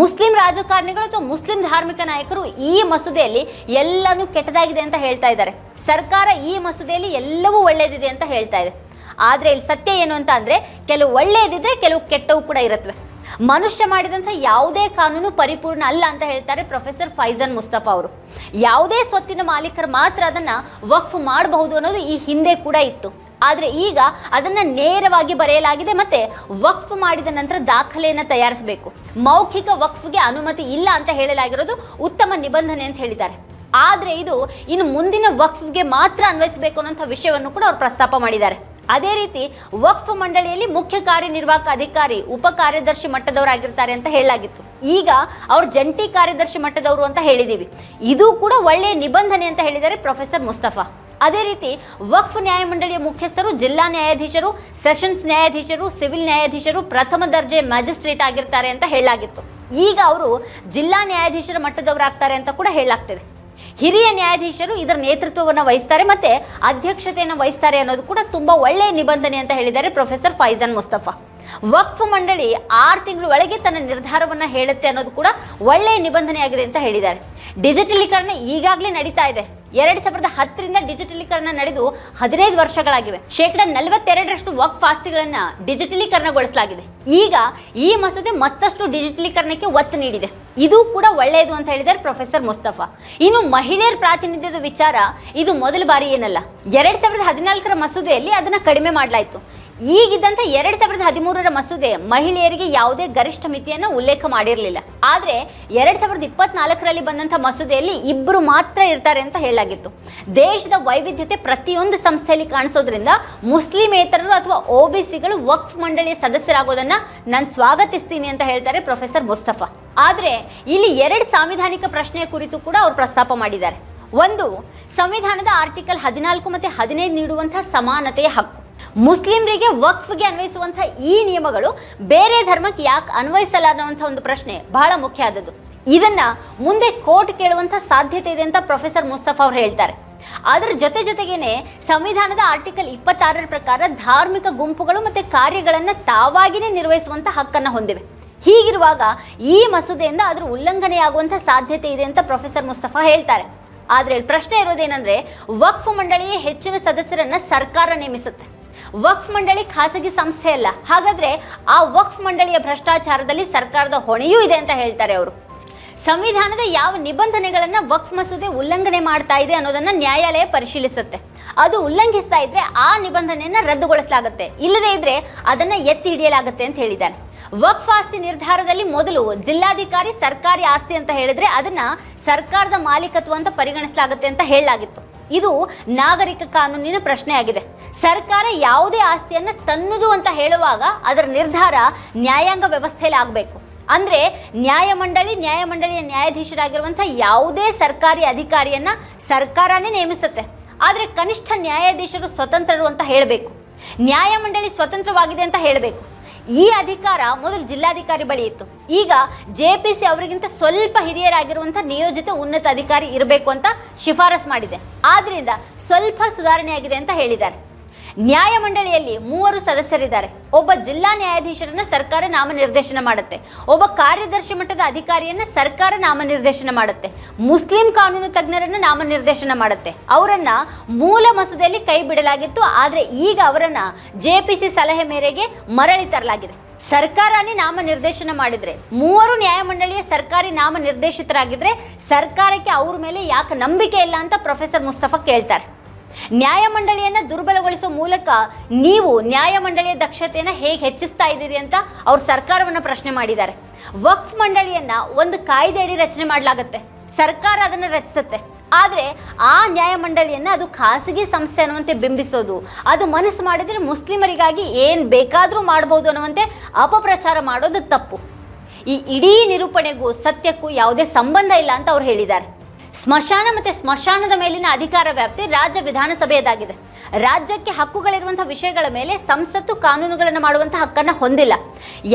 [SPEAKER 1] ಮುಸ್ಲಿಂ ರಾಜಕಾರಣಿಗಳು ಅಥವಾ ಮುಸ್ಲಿಂ ಧಾರ್ಮಿಕ ನಾಯಕರು ಈ ಮಸೂದೆಯಲ್ಲಿ ಎಲ್ಲನೂ ಕೆಟ್ಟದಾಗಿದೆ ಅಂತ ಹೇಳ್ತಾ ಇದ್ದಾರೆ. ಸರ್ಕಾರ ಈ ಮಸೂದೆಯಲ್ಲಿ ಎಲ್ಲವೂ ಒಳ್ಳೆಯದಿದೆ ಅಂತ ಹೇಳ್ತಾ ಇದೆ. ಆದರೆ ಇಲ್ಲಿ ಸತ್ಯ ಏನು ಅಂತ ಅಂದರೆ, ಕೆಲವು ಒಳ್ಳೆಯದಿದ್ರೆ ಕೆಲವು ಕೆಟ್ಟವು ಕೂಡ ಇರುತ್ತವೆ. ಮನುಷ್ಯ ಮಾಡಿದಂಥ ಯಾವುದೇ ಕಾನೂನು ಪರಿಪೂರ್ಣ ಅಲ್ಲ ಅಂತ ಹೇಳ್ತಾರೆ ಪ್ರೊಫೆಸರ್ ಫೈಜನ್ ಮುಸ್ತಫಾ ಅವರು. ಯಾವುದೇ ಸ್ವತ್ತಿನ ಮಾಲೀಕರು ಮಾತ್ರ ಅದನ್ನು ವಕ್ಫ್ ಮಾಡಬಹುದು ಅನ್ನೋದು ಈ ಹಿಂದೆ ಕೂಡ ಇತ್ತು. ಆದರೆ ಈಗ ಅದನ್ನು ನೇರವಾಗಿ ಬರೆಯಲಾಗಿದೆ ಮತ್ತೆ ವಕ್ಫ್ ಮಾಡಿದ ನಂತರ ದಾಖಲೆಯನ್ನು ತಯಾರಿಸಬೇಕು. ಮೌಖಿಕ ವಕ್ಫ್ಗೆ ಅನುಮತಿ ಇಲ್ಲ ಅಂತ ಹೇಳಲಾಗಿರೋದು ಉತ್ತಮ ನಿಬಂಧನೆ ಅಂತ ಹೇಳಿದ್ದಾರೆ. ಆದರೆ ಇದು ಇನ್ನು ಮುಂದಿನ ವಕ್ಫ್ಗೆ ಮಾತ್ರ ಅನ್ವಯಿಸಬೇಕು ಅನ್ನೋಂಥ ವಿಷಯವನ್ನು ಕೂಡ ಅವರು ಪ್ರಸ್ತಾಪ ಮಾಡಿದ್ದಾರೆ. ಅದೇ ರೀತಿ ವಕ್ಫ್ ಮಂಡಳಿಯಲ್ಲಿ ಮುಖ್ಯ ಕಾರ್ಯನಿರ್ವಾಹಕ ಅಧಿಕಾರಿ, ಉಪ ಕಾರ್ಯದರ್ಶಿ ಮಟ್ಟದವರಾಗಿರ್ತಾರೆ ಅಂತ ಹೇಳಲಾಗಿತ್ತು. ಈಗ ಅವ್ರು ಜಂಟಿ ಕಾರ್ಯದರ್ಶಿ ಮಟ್ಟದವರು ಅಂತ ಹೇಳಿದ್ದೀವಿ ಇದು ಕೂಡ ಒಳ್ಳೆಯ ನಿಬಂಧನೆ ಅಂತ ಹೇಳಿದ್ದಾರೆ ಪ್ರೊಫೆಸರ್ ಮುಸ್ತಫಾ. ಅದೇ ರೀತಿ ವಕ್ಫ್ ನ್ಯಾಯಮಂಡಳಿಯ ಮುಖ್ಯಸ್ಥರು, ಜಿಲ್ಲಾ ನ್ಯಾಯಾಧೀಶರು, ಸೆಷನ್ಸ್ ನ್ಯಾಯಾಧೀಶರು, ಸಿವಿಲ್ ನ್ಯಾಯಾಧೀಶರು, ಪ್ರಥಮ ದರ್ಜೆ ಮ್ಯಾಜಿಸ್ಟ್ರೇಟ್ ಆಗಿರ್ತಾರೆ ಅಂತ ಹೇಳಲಾಗಿತ್ತು. ಈಗ ಅವರು ಜಿಲ್ಲಾ ನ್ಯಾಯಾಧೀಶರ ಮಟ್ಟದವರಾಗ್ತಾರೆ ಅಂತ ಕೂಡ ಹೇಳಲಾಗ್ತಿದೆ. ಹಿರಿಯ ನ್ಯಾಯಾಧೀಶರು ಇದರ ನೇತೃತ್ವವನ್ನು ವಹಿಸ್ತಾರೆ ಮತ್ತೆ ಅಧ್ಯಕ್ಷತೆಯನ್ನು ವಹಿಸ್ತಾರೆ ಅನ್ನೋದು ಕೂಡ ತುಂಬಾ ಒಳ್ಳೆಯ ನಿಬಂಧನೆ ಅಂತ ಹೇಳಿದ್ದಾರೆ ಪ್ರೊಫೆಸರ್ ಫೈಜಾನ್ ಮುಸ್ತಫಾ. ವಕ್ಫ್ ಮಂಡಳಿ ಆರು ತಿಂಗಳು ಒಳಗೆ ತನ್ನ ನಿರ್ಧಾರವನ್ನು ಹೇಳುತ್ತೆ ಅನ್ನೋದು ಕೂಡ ಒಳ್ಳೆಯ ನಿಬಂಧನೆಯಾಗಿದೆ ಅಂತ ಹೇಳಿದ್ದಾರೆ. ಡಿಜಿಟಲೀಕರಣ ಈಗಾಗಲೇ ನಡೀತಾ ಇದೆ. ಎರಡು ಸಾವಿರದ ಹತ್ತರಿಂದ ಡಿಜಿಟಲೀಕರಣ ನಡೆದು ಹದಿನೈದು ವರ್ಷಗಳಾಗಿವೆ. ಶೇಕಡ ನಲವತ್ತೆರಡರಷ್ಟು ವಕ್ಫ್ ಆಸ್ತಿಗಳನ್ನು ಡಿಜಿಟಲೀಕರಣಗೊಳಿಸಲಾಗಿದೆ. ಈಗ ಈ ಮಸೂದೆ ಮತ್ತಷ್ಟು ಡಿಜಿಟಲೀಕರಣಕ್ಕೆ ಒತ್ತು ನೀಡಿದೆ. ಇದು ಕೂಡ ಒಳ್ಳೆಯದು ಅಂತ ಹೇಳಿದ್ದಾರೆ ಪ್ರೊಫೆಸರ್ ಮುಸ್ತಫಾ. ಇನ್ನು ಮಹಿಳೆಯರ ಪ್ರಾತಿನಿಧ್ಯದ ವಿಚಾರ ಇದು ಮೊದಲ ಬಾರಿ ಏನಲ್ಲ. ಎರಡ್ ಸಾವಿರದ ಹದಿನಾಲ್ಕರ ಮಸೂದೆಯಲ್ಲಿ ಅದನ್ನ ಕಡಿಮೆ ಮಾಡಲಾಯಿತು. ಈಗಿದ್ದಂಥ ಎರಡು ಸಾವಿರದ ಹದಿಮೂರರ ಮಸೂದೆ ಮಹಿಳೆಯರಿಗೆ ಯಾವುದೇ ಗರಿಷ್ಠ ಮಿತಿಯನ್ನು ಉಲ್ಲೇಖ ಮಾಡಿರಲಿಲ್ಲ. ಆದರೆ ಎರಡು ಸಾವಿರದ ಇಪ್ಪತ್ನಾಲ್ಕರಲ್ಲಿ ಬಂದಂಥ ಮಸೂದೆಯಲ್ಲಿ ಇಬ್ಬರು ಮಾತ್ರ ಇರ್ತಾರೆ ಅಂತ ಹೇಳಲಾಗಿತ್ತು. ದೇಶದ ವೈವಿಧ್ಯತೆ ಪ್ರತಿಯೊಂದು ಸಂಸ್ಥೆಯಲ್ಲಿ ಕಾಣಿಸೋದ್ರಿಂದ ಮುಸ್ಲಿಮೇತರರು ಅಥವಾ ಒ ಬಿ ಸಿಗಳು ವಕ್ಫ್ ಮಂಡಳಿಯ ಸದಸ್ಯರಾಗೋದನ್ನು ನಾನು ಸ್ವಾಗತಿಸ್ತೀನಿ ಅಂತ ಹೇಳ್ತಾರೆ ಪ್ರೊಫೆಸರ್ ಮುಸ್ತಫಾ. ಆದರೆ ಇಲ್ಲಿ ಎರಡು ಸಾಂವಿಧಾನಿಕ ಪ್ರಶ್ನೆಯ ಕುರಿತು ಕೂಡ ಅವರು ಪ್ರಸ್ತಾಪ ಮಾಡಿದ್ದಾರೆ. ಒಂದು, ಸಂವಿಧಾನದ ಆರ್ಟಿಕಲ್ ಹದಿನಾಲ್ಕು ಮತ್ತೆ ಹದಿನೈದು ನೀಡುವಂಥ ಸಮಾನತೆಯ ಹಕ್ಕು. ಮುಸ್ಲಿಮರಿಗೆ ವಕ್ಫ್ಗೆ ಅನ್ವಯಿಸುವಂತಹ ಈ ನಿಯಮಗಳು ಬೇರೆ ಧರ್ಮಕ್ಕೆ ಯಾಕೆ ಅನ್ವಯಿಸಲ್ಲ ಒಂದು ಪ್ರಶ್ನೆ ಬಹಳ ಮುಖ್ಯ ಆದದ್ದು. ಇದನ್ನ ಮುಂದೆ ಕೋರ್ಟ್ ಕೇಳುವಂತ ಸಾಧ್ಯತೆ ಇದೆ ಅಂತ ಪ್ರೊಫೆಸರ್ ಮುಸ್ತಫಾ ಅವರು ಹೇಳ್ತಾರೆ. ಅದರ ಜೊತೆ ಜೊತೆಗೇನೆ ಸಂವಿಧಾನದ ಆರ್ಟಿಕಲ್ ಇಪ್ಪತ್ತಾರರ ಪ್ರಕಾರ ಧಾರ್ಮಿಕ ಗುಂಪುಗಳು ಮತ್ತೆ ಕಾರ್ಯಗಳನ್ನು ತಾವಾಗಿನೇ ನಿರ್ವಹಿಸುವಂತ ಹಕ್ಕನ್ನ ಹೊಂದಿವೆ. ಹೀಗಿರುವಾಗ ಈ ಮಸೂದೆಯಿಂದ ಅದರ ಉಲ್ಲಂಘನೆಯಾಗುವಂಥ ಸಾಧ್ಯತೆ ಇದೆ ಅಂತ ಪ್ರೊಫೆಸರ್ ಮುಸ್ತಫಾ ಹೇಳ್ತಾರೆ. ಆದರೆ ಪ್ರಶ್ನೆ ಇರೋದೇನೆಂದರೆ, ವಕ್ಫ್ ಮಂಡಳಿಯ ಹೆಚ್ಚಿನ ಸದಸ್ಯರನ್ನ ಸರ್ಕಾರ ನೇಮಿಸುತ್ತೆ. ವಕ್ಫ್ ಮಂಡಳಿ ಖಾಸಗಿ ಸಂಸ್ಥೆ ಅಲ್ಲ. ಹಾಗಾದ್ರೆ ಆ ವಕ್ಫ್ ಮಂಡಳಿಯ ಭ್ರಷ್ಟಾಚಾರದಲ್ಲಿ ಸರ್ಕಾರದ ಹೊಣೆಯೂ ಇದೆ ಅಂತ ಹೇಳ್ತಾರೆ ಅವರು. ಸಂವಿಧಾನದ ಯಾವ ನಿಬಂಧನೆಗಳನ್ನ ವಕ್ಫ್ ಮಸೂದೆ ಉಲ್ಲಂಘನೆ ಮಾಡ್ತಾ ಇದೆ ಅನ್ನೋದನ್ನ ನ್ಯಾಯಾಲಯ ಪರಿಶೀಲಿಸುತ್ತೆ. ಅದು ಉಲ್ಲಂಘಿಸ್ತಾ ಇದ್ರೆ ಆ ನಿಬಂಧನೆಯನ್ನ ರದ್ದುಗೊಳಿಸಲಾಗುತ್ತೆ. ಇಲ್ಲದೇ ಇದ್ರೆ ಅದನ್ನ ಎತ್ತಿ ಹಿಡಿಯಲಾಗುತ್ತೆ ಅಂತ ಹೇಳಿದ್ದಾರೆ. ವಕ್ಫ್ ಆಸ್ತಿ ನಿರ್ಧಾರದಲ್ಲಿ ಮೊದಲು ಜಿಲ್ಲಾಧಿಕಾರಿ ಸರ್ಕಾರಿ ಆಸ್ತಿ ಅಂತ ಹೇಳಿದ್ರೆ ಅದನ್ನ ಸರ್ಕಾರದ ಮಾಲೀಕತ್ವ ಅಂತ ಪರಿಗಣಿಸಲಾಗುತ್ತೆ ಅಂತ ಹೇಳಲಾಗಿತ್ತು. ಇದು ನಾಗರಿಕ ಕಾನೂನಿನ ಪ್ರಶ್ನೆಯಾಗಿದೆ. ಸರ್ಕಾರ ಯಾವುದೇ ಆಸ್ತಿಯನ್ನು ತನ್ನದು ಅಂತ ಹೇಳುವಾಗ ಅದರ ನಿರ್ಧಾರ ನ್ಯಾಯಾಂಗ ವ್ಯವಸ್ಥೆಯಲ್ಲಿ ಆಗಬೇಕು. ಅಂದರೆ ನ್ಯಾಯಮಂಡಳಿ ನ್ಯಾಯಮಂಡಳಿಯ ನ್ಯಾಯಾಧೀಶರಾಗಿರುವಂಥ ಯಾವುದೇ ಸರ್ಕಾರಿ ಅಧಿಕಾರಿಯನ್ನು ಸರ್ಕಾರನೇ ನೇಮಿಸುತ್ತೆ. ಆದರೆ ಕನಿಷ್ಠ ನ್ಯಾಯಾಧೀಶರು ಸ್ವತಂತ್ರರು ಅಂತ ಹೇಳಬೇಕು. ನ್ಯಾಯಮಂಡಳಿ ಸ್ವತಂತ್ರವಾಗಿದೆ ಅಂತ ಹೇಳಬೇಕು. ಈ ಅಧಿಕಾರ ಮೊದಲು ಜಿಲ್ಲಾಧಿಕಾರಿ ಬಳಿ ಇತ್ತು. ಈಗ ಜೆ ಪಿ ಸಿ ಅವರಿಗಿಂತ ಸ್ವಲ್ಪ ಹಿರಿಯರಾಗಿರುವಂಥ ನಿಯೋಜಿತ ಉನ್ನತ ಅಧಿಕಾರಿ ಇರಬೇಕು ಅಂತ ಶಿಫಾರಸ್ ಮಾಡಿದೆ. ಆದ್ದರಿಂದ ಸ್ವಲ್ಪ ಸುಧಾರಣೆಯಾಗಿದೆ ಅಂತ ಹೇಳಿದ್ದಾರೆ. ನ್ಯಾಯಮಂಡಳಿಯಲ್ಲಿ ಮೂವರು ಸದಸ್ಯರಿದ್ದಾರೆ. ಒಬ್ಬ ಜಿಲ್ಲಾ ನ್ಯಾಯಾಧೀಶರನ್ನ ಸರ್ಕಾರ ನಾಮನಿರ್ದೇಶನ ಮಾಡುತ್ತೆ. ಒಬ್ಬ ಕಾರ್ಯದರ್ಶಿ ಮಟ್ಟದ ಅಧಿಕಾರಿಯನ್ನ ಸರ್ಕಾರ ನಾಮನಿರ್ದೇಶನ ಮಾಡುತ್ತೆ. ಮುಸ್ಲಿಂ ಕಾನೂನು ತಜ್ಞರನ್ನ ನಾಮನಿರ್ದೇಶನ ಮಾಡುತ್ತೆ. ಅವರನ್ನ ಮೂಲ ಮಸೂದೆಯಲ್ಲಿ ಕೈ ಬಿಡಲಾಗಿತ್ತು. ಆದರೆ ಈಗ ಅವರನ್ನ ಜೆಪಿಸಿ ಸಲಹೆ ಮೇರೆಗೆ ಮರಳಿ ತರಲಾಗಿದೆ. ಸರ್ಕಾರನೇ ನಾಮನಿರ್ದೇಶನ ಮಾಡಿದ್ರೆ, ಮೂವರು ನ್ಯಾಯಮಂಡಳಿಯ ಸರ್ಕಾರಿ ನಾಮನಿರ್ದೇಶಿತರಾಗಿದ್ರೆ ಸರ್ಕಾರಕ್ಕೆ ಅವ್ರ ಮೇಲೆ ಯಾಕೆ ನಂಬಿಕೆ ಇಲ್ಲ ಅಂತ ಪ್ರೊಫೆಸರ್ ಮುಸ್ತಫಾ ಕೇಳ್ತಾರೆ. ನ್ಯಾಯಮಂಡಳಿಯನ್ನ ದುರ್ಬಲಗೊಳಿಸುವ ಮೂಲಕ ನೀವು ನ್ಯಾಯಮಂಡಳಿಯ ದಕ್ಷತೆಯನ್ನು ಹೇಗೆ ಹೆಚ್ಚಿಸ್ತಾ ಇದ್ದೀರಿ ಅಂತ ಅವ್ರು ಸರ್ಕಾರವನ್ನು ಪ್ರಶ್ನೆ ಮಾಡಿದ್ದಾರೆ. ವಕ್ಫ್ ಮಂಡಳಿಯನ್ನ ಒಂದು ಕಾಯ್ದೆಯಡಿ ರಚನೆ ಮಾಡಲಾಗುತ್ತೆ. ಸರ್ಕಾರ ಅದನ್ನು ರಚಿಸುತ್ತೆ. ಆದರೆ ಆ ನ್ಯಾಯಮಂಡಳಿಯನ್ನು ಅದು ಖಾಸಗಿ ಸಂಸ್ಥೆ ಅನ್ನುವಂತೆ ಬಿಂಬಿಸೋದು, ಅದು ಮನಸ್ಸು ಮಾಡಿದರೆ ಮುಸ್ಲಿಮರಿಗಾಗಿ ಏನು ಬೇಕಾದರೂ ಮಾಡ್ಬೋದು ಅನ್ನುವಂತೆ ಅಪಪ್ರಚಾರ ಮಾಡೋದು ತಪ್ಪು. ಈ ಇಡೀ ನಿರೂಪಣೆಗೂ ಸತ್ಯಕ್ಕೂ ಯಾವುದೇ ಸಂಬಂಧ ಇಲ್ಲ ಅಂತ ಅವ್ರು ಹೇಳಿದ್ದಾರೆ. ಸ್ಮಶಾನ ಮತ್ತು ಸ್ಮಶಾನದ ಮೇಲಿನ ಅಧಿಕಾರ ವ್ಯಾಪ್ತಿ ರಾಜ್ಯ ವಿಧಾನಸಭೆಯದಾಗಿದೆ. ರಾಜ್ಯಕ್ಕೆ ಹಕ್ಕುಗಳಿರುವಂತಹ ವಿಷಯಗಳ ಮೇಲೆ ಸಂಸತ್ತು ಕಾನೂನುಗಳನ್ನು ಮಾಡುವಂತಹ ಹಕ್ಕನ್ನು ಹೊಂದಿಲ್ಲ.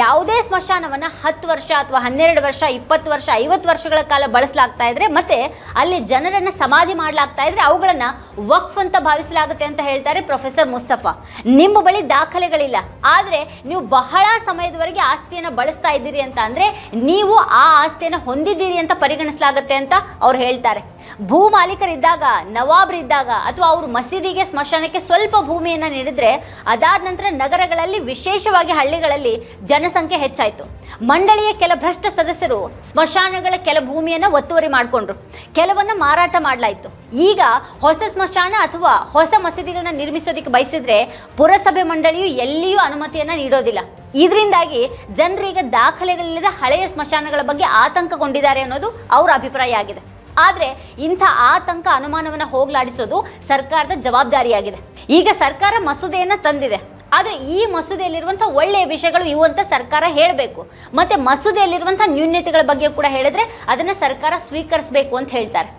[SPEAKER 1] ಯಾವುದೇ ಸ್ಮಶಾನವನ್ನು ಹತ್ತು ವರ್ಷ ಅಥವಾ ಹನ್ನೆರಡು ವರ್ಷ, ಇಪ್ಪತ್ತು ವರ್ಷ, ಐವತ್ತು ವರ್ಷಗಳ ಕಾಲ ಬಳಸಲಾಗ್ತಾ ಇದ್ರೆ ಮತ್ತೆ ಅಲ್ಲಿ ಜನರನ್ನು ಸಮಾಧಿ ಮಾಡಲಾಗ್ತಾ ಇದ್ರೆ ಅವುಗಳನ್ನ ವಕ್ಫ್ ಅಂತ ಭಾವಿಸಲಾಗುತ್ತೆ ಅಂತ ಹೇಳ್ತಾರೆ ಪ್ರೊಫೆಸರ್ ಮುಸ್ತಫಾ. ನಿಮ್ಮ ಬಳಿ ದಾಖಲೆಗಳಿಲ್ಲ. ಆದರೆ ನೀವು ಬಹಳ ಸಮಯದವರೆಗೆ ಆಸ್ತಿಯನ್ನು ಬಳಸ್ತಾ ಇದ್ದೀರಿ ಅಂತ ಅಂದರೆ ನೀವು ಆ ಆಸ್ತಿಯನ್ನು ಹೊಂದಿದ್ದೀರಿ ಅಂತ ಪರಿಗಣಿಸಲಾಗುತ್ತೆ ಅಂತ ಅವ್ರು ಹೇಳ್ತಾರೆ. ಭೂ ಮಾಲೀಕರಿದ್ದಾಗ ನವಾಬ್ರಿದ್ದಾಗ ಅಥವಾ ಅವರು ಮಸೀದಿಗೆ, ಸ್ಮಶಾನಕ್ಕೆ ಸ್ವಲ್ಪ ಭೂಮಿಯನ್ನು ನೀಡಿದ್ರೆ ಅದಾದ ನಂತರ ನಗರಗಳಲ್ಲಿ, ವಿಶೇಷವಾಗಿ ಹಳ್ಳಿಗಳಲ್ಲಿ ಜನಸಂಖ್ಯೆ ಹೆಚ್ಚಾಯಿತು. ಮಂಡಳಿಯ ಕೆಲ ಭ್ರಷ್ಟ ಸದಸ್ಯರು ಸ್ಮಶಾನಗಳ ಕೆಲ ಭೂಮಿಯನ್ನು ಒತ್ತುವರಿ ಮಾಡಿಕೊಂಡ್ರು. ಕೆಲವನ್ನು ಮಾರಾಟ ಮಾಡಲಾಯಿತು. ಈಗ ಹೊಸ ಸ್ಮಶಾನ ಅಥವಾ ಹೊಸ ಮಸೀದಿಗಳನ್ನ ನಿರ್ಮಿಸೋದಕ್ಕೆ ಬಯಸಿದ್ರೆ ಪುರಸಭೆ ಮಂಡಳಿಯು ಎಲ್ಲಿಯೂ ಅನುಮತಿಯನ್ನು ನೀಡೋದಿಲ್ಲ. ಇದರಿಂದಾಗಿ ಜನರೀಗ ದಾಖಲೆಗಳಿಲ್ಲದ ಹಳೆಯ ಸ್ಮಶಾನಗಳ ಬಗ್ಗೆ ಆತಂಕಗೊಂಡಿದ್ದಾರೆ ಅನ್ನೋದು ಅವರ ಅಭಿಪ್ರಾಯ ಆಗಿದೆ. ಆದ್ರೆ ಇಂಥ ಆತಂಕ ಅನುಮಾನವನ್ನು ಹೋಗಲಾಡಿಸೋದು ಸರ್ಕಾರದ ಜವಾಬ್ದಾರಿಯಾಗಿದೆ. ಈಗ ಸರ್ಕಾರ ಮಸೂದೆಯನ್ನು ತಂದಿದೆ. ಆದರೆ ಈ ಮಸೂದೆಯಲ್ಲಿರುವಂಥ ಒಳ್ಳೆಯ ವಿಷಯಗಳು ಇವು ಅಂತ ಸರ್ಕಾರ ಹೇಳಬೇಕು. ಮತ್ತು ಮಸೂದೆಯಲ್ಲಿರುವಂಥ ನ್ಯೂನ್ಯತೆಗಳ ಬಗ್ಗೆ ಕೂಡ ಹೇಳಿದ್ರೆ ಅದನ್ನು ಸರ್ಕಾರ ಸ್ವೀಕರಿಸಬೇಕು ಅಂತ ಹೇಳ್ತಾರೆ.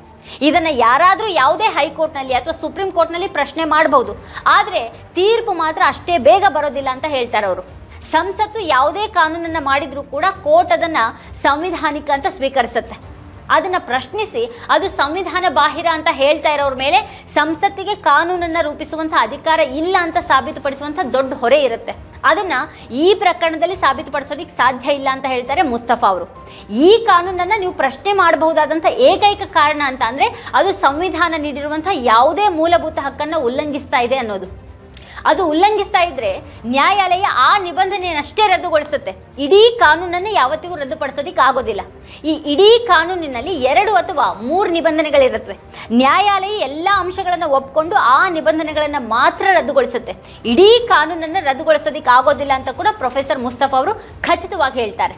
[SPEAKER 1] ಇದನ್ನು ಯಾರಾದರೂ ಯಾವುದೇ ಹೈಕೋರ್ಟ್ನಲ್ಲಿ ಅಥವಾ ಸುಪ್ರೀಂ ಕೋರ್ಟ್ನಲ್ಲಿ ಪ್ರಶ್ನೆ ಮಾಡಬಹುದು ಆದರೆ ತೀರ್ಪು ಮಾತ್ರ ಅಷ್ಟೇ ಬೇಗ ಬರೋದಿಲ್ಲ ಅಂತ ಹೇಳ್ತಾರೆ ಅವರು. ಸಂಸತ್ತು ಯಾವುದೇ ಕಾನೂನನ್ನು ಮಾಡಿದರೂ ಕೂಡ ಕೋರ್ಟ್ ಅದನ್ನು ಸಂವಿಧಾನಿಕ ಅಂತ ಸ್ವೀಕರಿಸುತ್ತೆ. ಅದನ್ನ ಪ್ರಶ್ನಿಸಿ ಅದು ಸಂವಿಧಾನ ಬಾಹಿರ ಅಂತ ಹೇಳ್ತಾ ಇರೋರ ಮೇಲೆ ಸಂಸತ್ತಿಗೆ ಕಾನೂನನ್ನು ರೂಪಿಸುವಂಥ ಅಧಿಕಾರ ಇಲ್ಲ ಅಂತ ಸಾಬೀತುಪಡಿಸುವಂಥ ದೊಡ್ಡ ಹೊರೆ ಇರುತ್ತೆ. ಅದನ್ನು ಈ ಪ್ರಕರಣದಲ್ಲಿ ಸಾಬೀತುಪಡಿಸೋದಕ್ಕೆ ಸಾಧ್ಯ ಇಲ್ಲ ಅಂತ ಹೇಳ್ತಾರೆ ಮುಸ್ತಫಾ ಅವರು. ಈ ಕಾನೂನನ್ನು ನೀವು ಪ್ರಶ್ನೆ ಮಾಡಬಹುದಾದಂಥ ಏಕೈಕ ಕಾರಣ ಅಂತ ಅಂದರೆ ಅದು ಸಂವಿಧಾನ ನೀಡಿರುವಂಥ ಯಾವುದೇ ಮೂಲಭೂತ ಹಕ್ಕನ್ನು ಉಲ್ಲಂಘಿಸ್ತಾ ಇದೆ ಅನ್ನೋದು. ಅದು ಉಲ್ಲಂಘಿಸ್ತಾ ಇದ್ರೆ ನ್ಯಾಯಾಲಯ ಆ ನಿಬಂಧನೆಯನ್ನಷ್ಟೇ ರದ್ದುಗೊಳಿಸುತ್ತೆ. ಇಡೀ ಕಾನೂನನ್ನು ಯಾವತ್ತಿಗೂ ರದ್ದುಪಡಿಸೋದಿಕ್ಕೆ ಆಗೋದಿಲ್ಲ. ಈ ಇಡೀ ಕಾನೂನಿನಲ್ಲಿ ಎರಡು ಅಥವಾ ಮೂರು ನಿಬಂಧನೆಗಳಿರುತ್ತವೆ. ನ್ಯಾಯಾಲಯ ಎಲ್ಲ ಅಂಶಗಳನ್ನು ಒಪ್ಕೊಂಡು ಆ ನಿಬಂಧನೆಗಳನ್ನು ಮಾತ್ರ ರದ್ದುಗೊಳಿಸುತ್ತೆ. ಇಡೀ ಕಾನೂನನ್ನು ರದ್ದುಗೊಳಿಸೋದಿಕ್ಕೆ ಆಗೋದಿಲ್ಲ ಅಂತ ಕೂಡ ಪ್ರೊಫೆಸರ್ ಮುಸ್ತಫಾ ಅವರು ಖಚಿತವಾಗಿ ಹೇಳ್ತಾರೆ.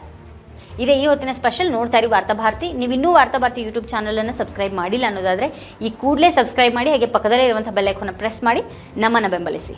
[SPEAKER 1] ಇದೇ ಈ ಹೊತ್ತಿನ ಸ್ಪೆಷಲ್ ನೋಡ್ತಾ ಇರಿ ವಾರ್ತಾಭಾರತಿ ನೀವು ಇನ್ನೂ ವಾರ್ತಾಭಾರತಿ ಯೂಟ್ಯೂಬ್ ಚಾನಲನ್ನು ಸಬ್ಸ್ಕ್ರೈಬ್ ಮಾಡಿಲ್ಲ ಅನ್ನೋದಾದರೆ ಈ ಕೂಡಲೇ ಸಬ್ಸ್ಕ್ರೈಬ್ ಮಾಡಿ, ಹಾಗೆ ಪಕ್ಕದಲ್ಲೇ ಇರುವಂಥ ಬೆಲ್ಲೈಕನ್ನು ಪ್ರೆಸ್ ಮಾಡಿ, ನಮ್ಮನ್ನು ಬೆಂಬಲಿಸಿ.